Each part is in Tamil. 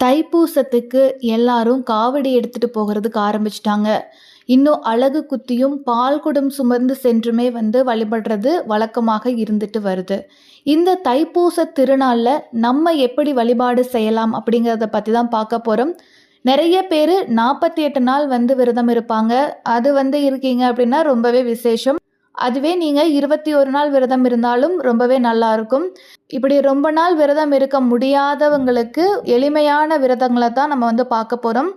தைப்பூசத்துக்கு எல்லாரும் காவடி எடுத்துட்டு போகிறதுக்கு ஆரம்பிச்சிட்டாங்க. இன்னும் அழகு குத்தியும் பால் குடம் சுமர்ந்து சென்றுமே வந்து வழிபடுறது வழக்கமாக இருந்துட்டு வருது. இந்த தைப்பூச திருநாளில் நம்ம எப்படி வழிபாடு செய்யலாம் அப்படிங்கிறத பற்றி தான் பார்க்க போகிறோம் நிறைய பேர் நாற்பத்தி எட்டு நாள் வந்து விரதம் இருப்பாங்க. அது வந்து இருக்கீங்க அப்படின்னா ரொம்பவே விசேஷம். அதுவே நீங்கள் இருபத்தி ஒரு நாள் விரதம் இருந்தாலும் ரொம்பவே நல்லா இருக்கும். இப்படி ரொம்ப நாள் விரதம் இருக்க முடியாதவங்களுக்கு எளிமையான விரதங்களை தான் நம்ம வந்து பார்க்க போகிறோம்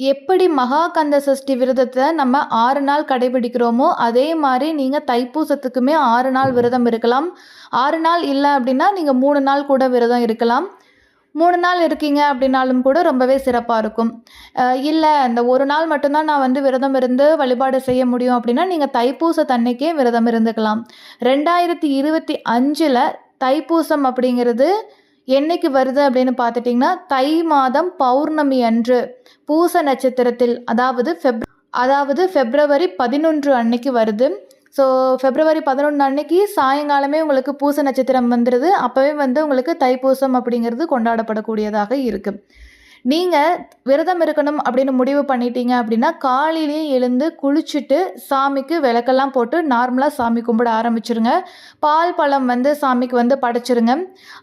எப்படி மகா கந்த சஷ்டி விரதத்தை நம்ம ஆறு நாள் கடைபிடிக்கிறோமோ அதே மாதிரி நீங்கள் தைப்பூசத்துக்குமே ஆறு நாள் விரதம் இருக்கலாம். ஆறு நாள் இல்லை அப்படின்னா நீங்கள் மூணு நாள் கூட விரதம் இருக்கலாம். மூணு நாள் இருக்கீங்க அப்படின்னாலும் கூட ரொம்பவே சிறப்பாக இருக்கும். இல்லை இந்த ஒரு நாள் மட்டும்தான் நான் வந்து விரதம் இருந்து வழிபாடு செய்ய முடியும் அப்படின்னா நீங்கள் தைப்பூச தன்னைக்கே விரதம் இருந்துக்கலாம். ரெண்டாயிரத்தி இருபத்தி அஞ்சில் தைப்பூசம் அப்படிங்கிறது என்னைக்கு வருது அப்படின்னு பார்த்துட்டிங்கன்னா தை மாதம் பௌர்ணமி அன்று பூச நட்சத்திரத்தில் அதாவது ஃபெப் அதாவது ஃபெப்ரவரி பதினொன்று அன்னைக்கு வருது. ஸோ ஃபெப்ரவரி பதினொன்று அன்னைக்கு சாயங்காலமே உங்களுக்கு பூச நட்சத்திரம் வந்துடுது அப்போவே வந்து உங்களுக்கு தைப்பூசம் அப்படிங்கிறது கொண்டாடப்படக்கூடியதாக இருக்குது நீங்கள் விரதம் இருக்கணும் அப்படின்னு முடிவு பண்ணிட்டீங்க அப்படின்னா காலையிலேயே எழுந்து குளிச்சுட்டு சாமிக்கு விளக்கெல்லாம் போட்டு நார்மலாக சாமி கும்பிட ஆரம்பிச்சிருங்க. பால் பழம் வந்து சாமிக்கு வந்து படைச்சிருங்க.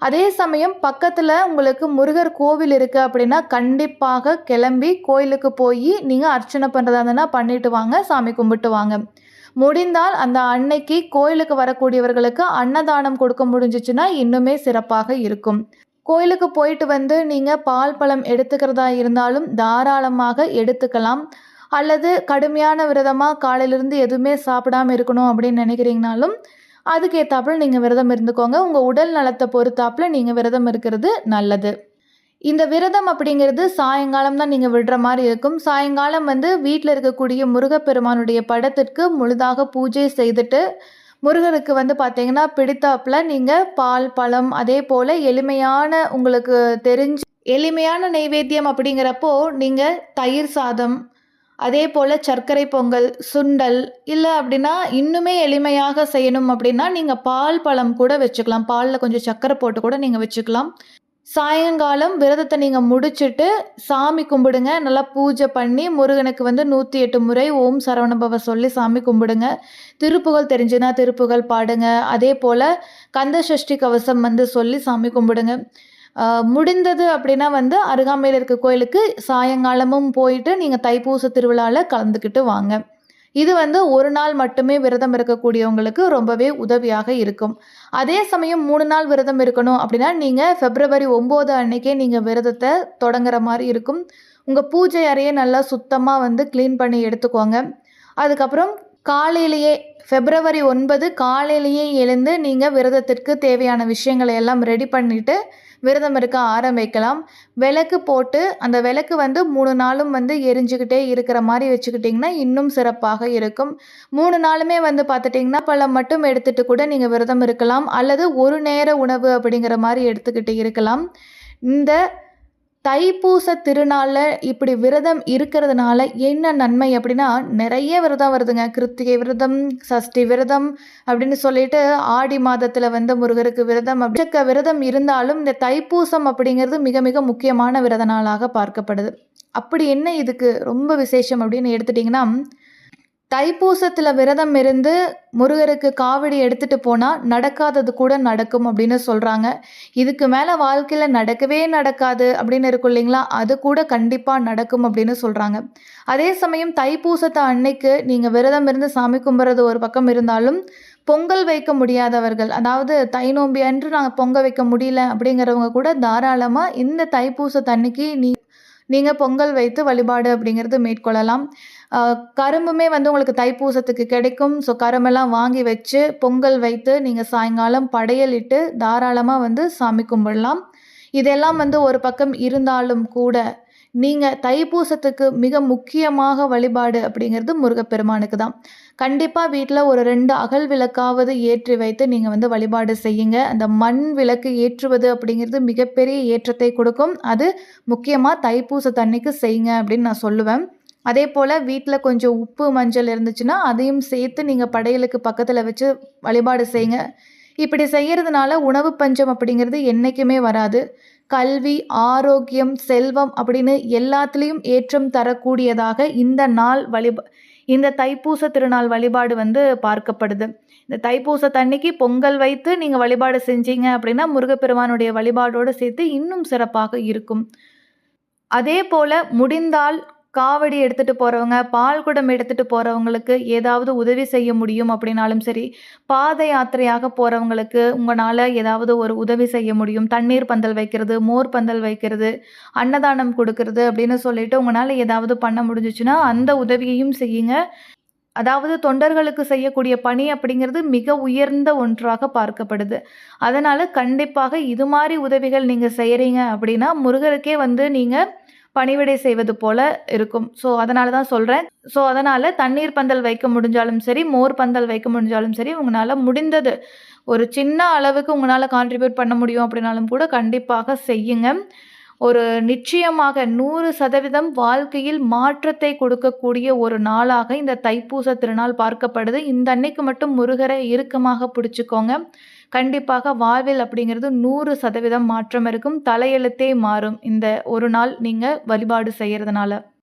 அதே சமயம் பக்கத்தில் உங்களுக்கு முருகர் கோவில் இருக்குது அப்படின்னா கண்டிப்பாக கிளம்பி கோயிலுக்கு போய் நீங்கள் அர்ச்சனை பண்ணுறதா இருந்ததுன்னா பண்ணிட்டு வாங்க சாமி கும்பிட்டு வாங்க. முடிந்தால் அந்த அன்னைக்கு கோயிலுக்கு வரக்கூடியவர்களுக்கு அன்னதானம் கொடுக்க முடிஞ்சிச்சுன்னா இன்னுமே சிறப்பாக இருக்கும். கோயிலுக்கு போயிட்டு வந்து நீங்கள் பால் பழம் எடுத்துக்கிறதா இருந்தாலும் தாராளமாக எடுத்துக்கலாம். அல்லது கடுமையான விரதமாக காலையிலேருந்து எதுவுமே சாப்பிடாம இருக்கணும் அப்படின்னு நினைக்கிறீங்கனாலும் அதுக்கேற்றாப்புல நீங்கள் விரதம் இருந்துக்கோங்க. உங்கள் உடல் நலத்தை பொறுத்தாப்புல நீங்கள் விரதம் இருக்கிறது நல்லது. இந்த விரதம் அப்படிங்கிறது சாயங்காலம் தான் நீங்கள் விடுற மாதிரி இருக்கும். சாயங்காலம் வந்து வீட்டில் இருக்கக்கூடிய முருகப்பெருமானுடைய படத்திற்கு முழுதாக பூஜை செய்துட்டு முருகருக்கு வந்து பார்த்தீங்கன்னா பிடித்தாப்புல நீங்கள் பால் பழம் அதே போல் எளிமையான உங்களுக்கு தெரிஞ்ச எளிமையான நைவேத்தியம் அப்படிங்கிறப்போ நீங்கள் தயிர் சாதம் அதே போல் சர்க்கரை பொங்கல் சுண்டல் இல்லை அப்படின்னா இன்னுமே எளிமையாக செய்யணும் அப்படின்னா நீங்கள் பால் பழம் கூட வச்சுக்கலாம். பாலில் கொஞ்சம் சர்க்கரை போட்டு கூட நீங்கள் வச்சுக்கலாம். சாயங்காலம் விரதத்தை நீங்கள் முடிச்சுட்டு சாமி கும்பிடுங்க. நல்லா பூஜை பண்ணி முருகனுக்கு வந்து நூற்றி எட்டு முறை ஓம் சரவணபவ சொல்லி சாமி கும்பிடுங்க. திருப்புகழ் தெரிஞ்சுன்னா திருப்புகழ் பாடுங்க. அதே போல் கந்த சஷ்டி கவசம் வந்து சொல்லி சாமி கும்பிடுங்க. முடிந்தது அப்படின்னா வந்து அருகாமையில் இருக்க கோயிலுக்கு சாயங்காலமும் போயிட்டு நீங்கள் தைப்பூச திருவிழாவில் கலந்துக்கிட்டு வாங்க. இது வந்து ஒரு நாள் மட்டுமே விரதம் இருக்கக்கூடியவங்களுக்கு ரொம்பவே உதவியாக இருக்கும். அதே சமயம் மூணு நாள் விரதம் இருக்கணும் அப்படின்னா நீங்கள் ஃபெப்ரவரி ஒம்பது அன்னைக்கே நீங்கள் விரதத்தை தொடங்குற மாதிரி இருக்கும். உங்கள் பூஜை அறையை நல்லா சுத்தமாக வந்து க்ளீன் பண்ணி எடுத்துக்கோங்க. அதுக்கப்புறம் காலையிலேயே ஃபெப்ரவரி ஒன்பது காலையிலேயே எழுந்து நீங்கள் விரதத்திற்கு தேவையான விஷயங்களை எல்லாம் ரெடி பண்ணிவிட்டு விரதம் இருக்க ஆரம்பிக்கலாம். விளக்கு போட்டு அந்த விளக்கு வந்து மூணு நாளும் வந்து எரிஞ்சுக்கிட்டே இருக்கிற மாதிரி வச்சுக்கிட்டிங்கன்னா இன்னும் சிறப்பாக இருக்கும். மூணு நாளுமே வந்து பார்த்துட்டிங்கன்னா பழம் மட்டும் எடுத்துகிட்டு கூட நீங்கள் விரதம் இருக்கலாம். அல்லது ஒரு நேர உணவு அப்படிங்கிற மாதிரி எடுத்துக்கிட்டு இருக்கலாம். இந்த தைப்பூச திருநாளில் இப்படி விரதம் இருக்கிறதுனால என்ன நன்மை அப்படின்னா நிறைய விரதம் வருதுங்க. கிருத்திகை விரதம் சஷ்டி விரதம் அப்படின்னு சொல்லிட்டு ஆடி மாதத்தில் வந்து முருகருக்கு விரதம் அப்படி விரதம் இருந்தாலும் இந்த தைப்பூசம் அப்படிங்கிறது மிக மிக முக்கியமான விரத நாளாக பார்க்கப்படுது. அப்படி என்ன இதுக்கு ரொம்ப விசேஷம் அப்படின்னு எடுத்துட்டிங்கன்னா தைப்பூசத்தில் விரதம் இருந்து முருகருக்கு காவடி எடுத்துகிட்டு போனால் நடக்காதது கூட நடக்கும் அப்படின்னு சொல்கிறாங்க இதுக்கு மேலே வாழ்க்கையில் நடக்கவே நடக்காது அப்படின்னு இருக்கும் இல்லைங்களா? அது கூட கண்டிப்பாக நடக்கும் அப்படின்னு சொல்கிறாங்க அதே சமயம் தைப்பூசத்தை அன்னைக்கு நீங்கள் விரதம் இருந்து சாமி கும்பிட்றது ஒரு பக்கம் இருந்தாலும் பொங்கல் வைக்க முடியாதவர்கள் அதாவது தை நோம்பி அன்று நாங்கள் பொங்கல் வைக்க முடியல அப்படிங்கிறவங்க கூட தாராளமாக இந்த தைப்பூசத்தன்னைக்கு நீ நீங்கள் பொங்கல் வைத்து வழிபாடு அப்படிங்கிறது மேற்கொள்ளலாம். கரும்புமே வந்து உங்களுக்கு தைப்பூசத்துக்கு கிடைக்கும். ஸோ கரும்பெல்லாம் வாங்கி வச்சு பொங்கல் வைத்து நீங்கள் சாயங்காலம் படையலிட்டு தாராளமாக வந்து சாமி கும்பிடலாம். இதெல்லாம் வந்து ஒரு பக்கம் இருந்தாலும் கூட நீங்கள் தைப்பூசத்துக்கு மிக முக்கியமாக வழிபாடு அப்படிங்கிறது முருகப்பெருமானுக்கு தான். கண்டிப்பாக வீட்டில் ஒரு ரெண்டு அகல் விளக்காவது ஏற்றி வைத்து நீங்கள் வந்து வழிபாடு செய்யுங்க. அந்த மண் விளக்கு ஏற்றுவது அப்படிங்கிறது மிகப்பெரிய ஏற்றத்தை கொடுக்கும். அது முக்கியமாக தைப்பூச தண்ணிக்கு செய்யுங்க அப்படின்னு நான் சொல்லுவேன். அதே போல் வீட்டில் கொஞ்சம் உப்பு மஞ்சள் இருந்துச்சுன்னா அதையும் சேர்த்து நீங்கள் படையலுக்கு பக்கத்தில் வச்சு வழிபாடு செய்யுங்க. இப்படி செய்கிறதுனால உணவு பஞ்சம் அப்படிங்கிறது என்றைக்குமே வராது. கல்வி ஆரோக்கியம் செல்வம் அப்படின்னு எல்லாத்துலேயும் ஏற்றம் தரக்கூடியதாக இந்த நாள் வழிபா இந்த தைப்பூச திருநாள் வழிபாடு வந்து பார்க்கப்படுது. இந்த தைப்பூச தண்ணிக்கு பொங்கல் வைத்து நீங்கள் வழிபாடு செஞ்சீங்க அப்படின்னா முருகப்பெருமானுடைய வழிபாடோடு சேர்த்து இன்னும் சிறப்பாக இருக்கும். அதே போல் முடிந்தால் காவடி எடுத்துகிட்டு போகிறவங்க பால் குடம் எடுத்துகிட்டு போகிறவங்களுக்கு ஏதாவது உதவி செய்ய முடியும் அப்படின்னாலும் சரி பாத யாத்திரையாக போகிறவங்களுக்கு உங்களால் ஏதாவது ஒரு உதவி செய்ய முடியும். தண்ணீர் பந்தல் வைக்கிறது மோர் பந்தல் வைக்கிறது அன்னதானம் கொடுக்கறது அப்படின்னு சொல்லிட்டு உங்களால் ஏதாவது பண்ண முடிஞ்சிச்சுன்னா அந்த உதவியையும் செய்யுங்க. அதாவது தொண்டர்களுக்கு செய்யக்கூடிய பணி அப்படிங்கிறது மிக உயர்ந்த ஒன்றாக பார்க்கப்படுது. அதனால் கண்டிப்பாக இது மாதிரி உதவிகள் நீங்கள் செய்கிறீங்க அப்படின்னா முருகருக்கே வந்து நீங்கள் பணிவிடை செய்வது போல இருக்கும். ஸோ அதனால தான் சொல்கிறேன் ஸோ அதனால் தண்ணீர் பந்தல் வைக்க முடிஞ்சாலும் சரி மோர் பந்தல் வைக்க முடிஞ்சாலும் சரி உங்களால் முடிந்தது. ஒரு சின்ன அளவுக்கு உங்களால் கான்ட்ரிபியூட் பண்ண முடியும் அப்படின்னாலும் கூட கண்டிப்பாக செய்யுங்க. ஒரு நிச்சயமாக நூறு சதவீதம் வாழ்க்கையில் மாற்றத்தை கொடுக்கக்கூடிய ஒரு நாளாக இந்த தைப்பூச திருநாள் பார்க்கப்படுது. இந்த அன்னைக்கு மட்டும் முருகரை இறுக்கமாக பிடிச்சிக்கோங்க. கண்டிப்பாக வாழ்வில் அப்படிங்கிறது நூறு சதவீதம் மாற்றம் இருக்கும். தலையெழுத்தே மாறும். இந்த ஒரு நாள் நீங்கள் வழிபாடு செய்கிறதுனால